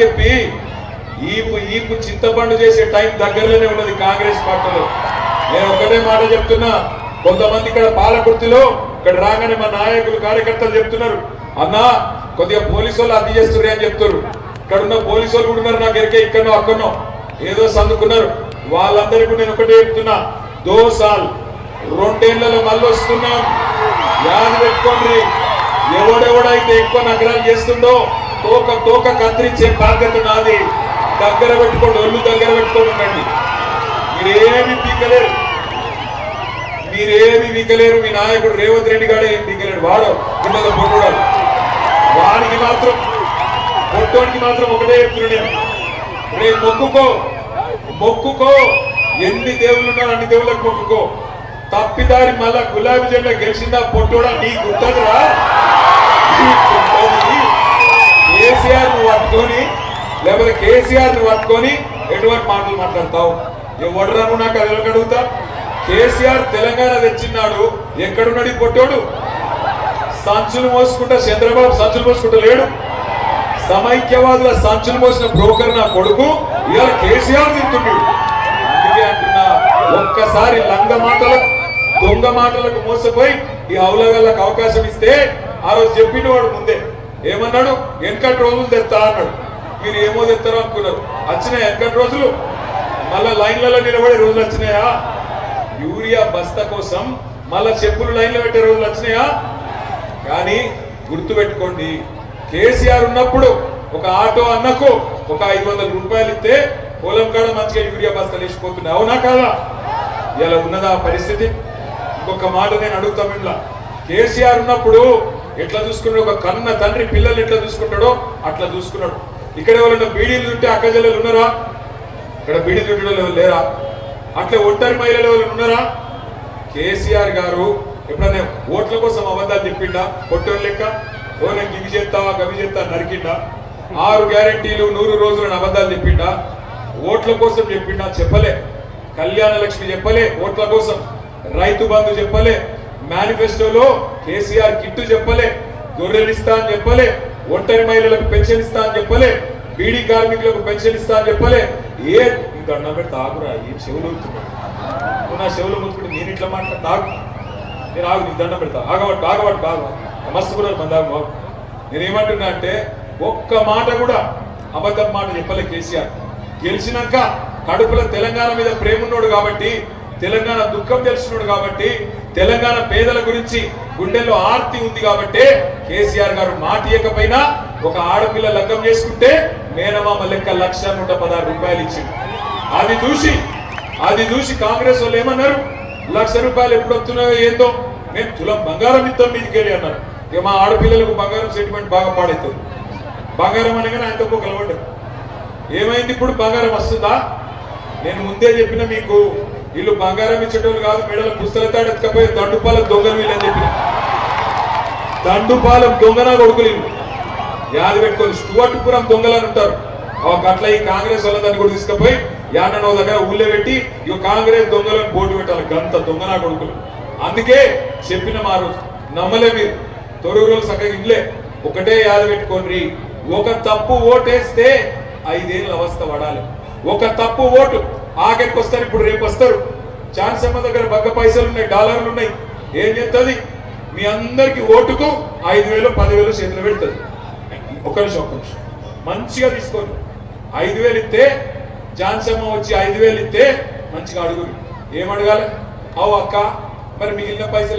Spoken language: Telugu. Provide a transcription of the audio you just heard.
చెప్పి ఈపు ఈపు చింతపండు చేసే టైం దగ్గరలోనే ఉన్నది కాంగ్రెస్ పార్టీలో. నేను ఒకటే మాట చెప్తున్నా కొంతమంది ఇక్కడ పాలకుర్తిలో ఇక్కడ రాగానే మా నాయకులు కార్యకర్తలు చెప్తున్నారు అన్నా కొద్దిగా పోలీసు వాళ్ళు అది చేస్తున్నారు అని చెప్తారు ఇక్కడ ఉన్న పోలీసు వాళ్ళు కూడా ఉన్నారు నాకు ఎరికే ఇక్కడనో అక్కడనో. ఏదో సందుకున్నారు వాళ్ళందరికీ నేను ఒకటే చెప్తున్నా దో సాల్ రెండేళ్ళలో మళ్ళీ వస్తున్నాం యాది పెట్టుకోండి ఎవడెవడైతే ఎక్కువ నగరాలు చేస్తుండో తోక తోక కత్తిరించే బాధ్యత నాది. దగ్గర పెట్టుకోండి ఒళ్ళు దగ్గర పెట్టుకోండి ఉండండి. మీరేమి పీకలేరు. మీరేమి పీకలేరు. మీ నాయకుడు రేవంత్ రెడ్డి గాడే ఏం పీకలేడు. వాడు కింద పొట్టుడాడు వాడికి మాత్రం పొట్టోడికి మాత్రం ఒకటే చెప్తున్నాడు నేను. మొక్కుకో. మొక్కుకో. ఎన్ని దేవుళ్ళు ఉన్నారు అన్ని దేవుళ్ళకి మొక్కుకో. తప్పిదారి మళ్ళా గులాబీ జెండా గెలిచిందా పొట్టోడా నీకు గుర్తుందిరా? పట్టుకొని లేకపోతే కేసీఆర్ని పట్టుకొని ఎటువంటి మాటలు మాట్లాడతావు? ఎవడరా నువ్వు నాకు అది అడుగుతా? కేసీఆర్ తెలంగాణ తెచ్చిన్నాడు ఎక్కడున్నాడు ఈ పొట్టోడు? సంచులు మోసుకుంటా చంద్రబాబు సంచులు మోసుకుంటా లేడు. సమైక్యవాదుల సంచులు మోసిన బ్రోకర్ నా కొడుకు ఇవాళ కేసీఆర్ తింటున్నాడు అందుకే అంటున్నా ఒక్కసారి లంగ మాటలకు దొంగ మాటలకు మోసపోయి ఈ అవులగాళ్ళకు అవకాశం ఇస్తే ఆ రోజు చెప్పిన వాడు ముందే. ఏమన్నాడు? వెనకటి రోజులు తెస్తా అన్నాడు. మీరు ఏమో తెస్తారో అనుకున్నారు. వచ్చినాయి వెనకటి రోజులు? మళ్ళా లైన్లలో నిలబడే రోజులు వచ్చినాయా? యూరియా బస్తా కోసం మళ్ళా చెప్పులు లైన్లో పెట్టే రోజులు వచ్చినాయా? కానీ గుర్తు పెట్టుకోండి కేసీఆర్ ఉన్నప్పుడు ఒక ఆటో అన్నకు ఒక ఐదు వందల రూపాయలు ఇస్తే పొలం కాడ మంచిగా యూరియా బస్తాలు వేసిపోతున్నాయి అవునా కాదా? ఇలా ఉన్నదా పరిస్థితి? ఇంకొక మాట నేను అడుగుతా మిమ్మల్ని. కేసీఆర్ ఉన్నప్పుడు ఎట్లా చూసుకున్నాడు? ఒక కన్న తండ్రి పిల్లలు ఎట్లా చూసుకుంటాడో అట్లా చూసుకున్నాడు. ఇక్కడ ఎవరైనా బీడీలు చుట్టే అక్క ఉన్నారా? ఇక్కడ బీడీలు చుట్టడం లేరా? అట్లా ఒంటరి మహిళలు ఎవరు ఉన్నారా? కేసీఆర్ గారు ఎప్పుడైనా ఓట్ల కోసం అబద్ధాలు చెప్పిండా? పొట్టోళ్ళు లెక్క? ఓ నేను గివి చేస్తా గవి చేస్తా నరికిండా? ఆరు గ్యారెంటీలు నూరు రోజులను అబద్ధాలు చెప్పిండా? ఓట్ల కోసం చెప్పిండా? చెప్పలే. కళ్యాణ లక్ష్మి చెప్పలే ఓట్ల కోసం. రైతు బంధు చెప్పలే. మేనిఫెస్టోలో కేసీఆర్ కిట్టు చెప్పలే గొర్రెలిస్తా అని చెప్పలే ఒంటరి మహిళలకు పెన్షన్ ఇస్తా అని చెప్పలే బీడీ కార్మికులకు పెన్షన్ ఇస్తా అని చెప్పలే. ఏ నీకు అన్నం పెడితే ఆగురా ఏం చెవులు ఊరుతున్నావు? నా చెవులు ముట్టుకుంటే నేను ఇట్లా మాట తాగు. నేను ఆగు నీకు దండం పెడతా. ఆగబట్టు ఆగబట్టు ఆగు మస్తు కూడా మంది బాగు. నేను ఏమంటున్నా అంటే ఒక్క మాట కూడా అబద్ధం మాట చెప్పలే కేసీఆర్. గెలిచినాక కడుపులో తెలంగాణ మీద ప్రేమ ఉన్నాడు కాబట్టి తెలంగాణ దుఃఖం తెలుసున్నాడు కాబట్టి తెలంగాణ పేదల గురించి గుండెల్లో ఆర్తి ఉంది కాబట్టి కేసీఆర్ గారు మాట ఇవ్వకపోయినా ఒక ఆడపిల్ల లగ్గం చేసుకుంటే మేనమామ లెక్క లక్ష నూట పదహారు రూపాయలు ఇచ్చింది. అది చూసి అది చూసి కాంగ్రెస్ వాళ్ళు ఏమన్నారు? లక్ష రూపాయలు ఎప్పుడు వస్తున్నాయో ఏందో? మేము తులం బంగారం ఇద్దాం మీదికి వెళ్ళి అన్నారు. ఇక మా ఆడపిల్లలకు బంగారం సెంటిమెంట్ బాగా పాడైతుంది. బంగారం అనగానే ఆయనతో ఒక కలవడ్డారు ఏమైంది ఇప్పుడు? బంగారం వస్తుందా? నేను ముందే చెప్పిన మీకు వీళ్ళు బంగారం ఇచ్చేటోళ్ళు కాదు మెడలు పుస్తల తాడెత్తుకపోయి దండుపాల దొంగలు వీళ్ళని చెప్పిన. దండుపాలెం దొంగన కొడుకులు యాది పెట్టుకొని స్టువర్ట్పురం దొంగలు అని ఉంటారు. ఒక అట్లా ఈ కాంగ్రెస్ వాళ్ళ దాన్ని కూడా తీసుకుపోయి యాడనో దగ్గర ఊళ్ళో పెట్టి ఇక కాంగ్రెస్ దొంగలను పోటీ పెట్టాలి గంత దొంగనా కొడుకులు. అందుకే చెప్పిన మా రోజు నమ్మలే మీరు. తొడుగు రోజులు చక్కగా ఇల్లే. ఒకటే యాద పెట్టుకోండి. ఒక తప్పు ఓటేస్తే ఐదేళ్ళ అవస్థ పడాలి. ఒక తప్పు ఓటు ఆఖరికి వస్తారు ఇప్పుడు రేపు వస్తారు ఛాన్స్ అమ్మ దగ్గర బగ్గ పైసలు ఉన్నాయి డాలర్లు ఉన్నాయి. ఏం చేస్తుంది మీ అందరికి ఓటుకు ఐదు వేలు పదివేలు చేతులు పెడుతుంది. ఒక నిమిషం ఒక నిమిషం. మంచిగా తీసుకోండి. ఐదు వేలు ఇస్తే జాన్సమ్మ వచ్చి ఐదు వేలు ఇస్తే మంచిగా అడుగురు. ఏం అడగాలి? అవు అక్క మరి మిగిలిన పైసలు